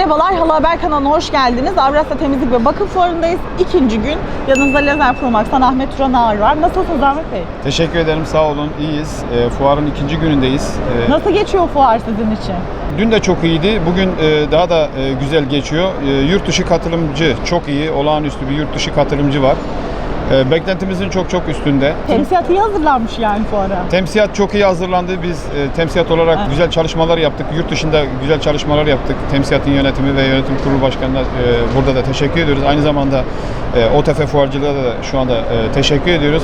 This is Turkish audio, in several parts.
Merhabalar, Hala Haber kanalına hoş geldiniz. Avrasya Temizlik ve Bakım Fuarı'ndayız. İkinci gün. Yanınızda Lazer Promax'tan Ahmet Turan Ağar var. Nasılsınız Ahmet Bey? Teşekkür ederim, sağ olun. İyiyiz. E, fuarın ikinci günündeyiz. E, Nasıl geçiyor fuar sizin için? dün de çok iyiydi. Bugün e, daha da e, güzel geçiyor. E, yurt dışı katılımcı çok iyi. Olağanüstü bir yurt dışı katılımcı var. E, beklentimizin çok çok üstünde. Temsiyat iyi hazırlanmış yani fuara. Temsiyat çok iyi hazırlandı. Biz e, temsiyat olarak Evet. güzel çalışmalar yaptık. Yurt dışında güzel çalışmalar yaptık. Temsiyatın yönetimi ve yönetim kurulu başkanına e, burada da teşekkür ediyoruz. Aynı zamanda e, OTF fuarcılığa da şu anda e, teşekkür ediyoruz.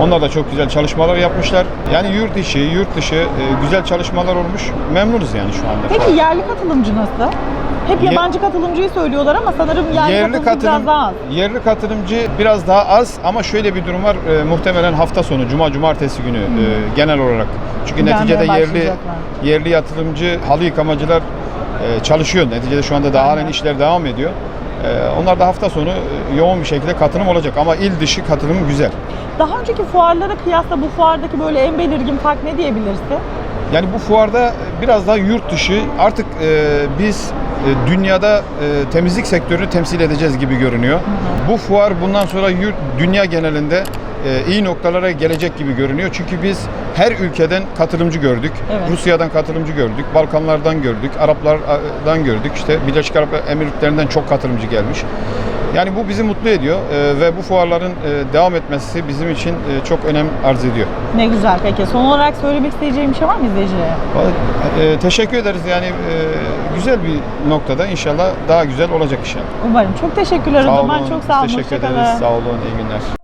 Onlar da çok güzel çalışmalar yapmışlar. Yani yurt içi, yurt dışı e, güzel çalışmalar olmuş. Memnunuz yani şu anda. Peki yerli katılımcı nasıl? Hep Ye- yabancı katılımcıyı söylüyorlar ama sanırım yerli, yerli katılımcı katılım biraz daha az. yerli katılımcı biraz daha az ama şöyle bir durum var. E, muhtemelen hafta sonu cuma cumartesi günü e, genel olarak. Çünkü Gelmeye neticede yerli başlayacaklar. yerli yatırımcı halı yıkamacılar e, çalışıyor. Neticede şu anda da halen işler devam ediyor. E, onlar da hafta sonu e, yoğun bir şekilde katılım olacak ama il dışı katılım güzel. Daha önceki fuarlara kıyasla bu fuardaki böyle en belirgin fark ne diyebilirsin? Yani bu fuarda biraz daha yurt dışı artık e, biz dünyada e, temizlik sektörünü temsil edeceğiz gibi görünüyor. Bu fuar bundan sonra dünya genelinde e, iyi noktalara gelecek gibi görünüyor. Çünkü biz her ülkeden katılımcı gördük. Evet. Rusya'dan katılımcı gördük, Balkanlardan gördük, Araplardan gördük. İşte Birleşik Arap Emirlikleri'nden çok katılımcı gelmiş. Yani bu bizi mutlu ediyor e, ve bu fuarların e, devam etmesi bizim için e, çok önem arz ediyor. Ne güzel peki. Son olarak söylemek isteyeceğim bir şey var mı izleyicilere? E, teşekkür ederiz yani e, güzel bir noktada inşallah daha güzel olacak inşallah. Umarım. Çok teşekkürler o zaman. Çok sağ olun. Teşekkür ederiz. Sağ olun. İyi günler.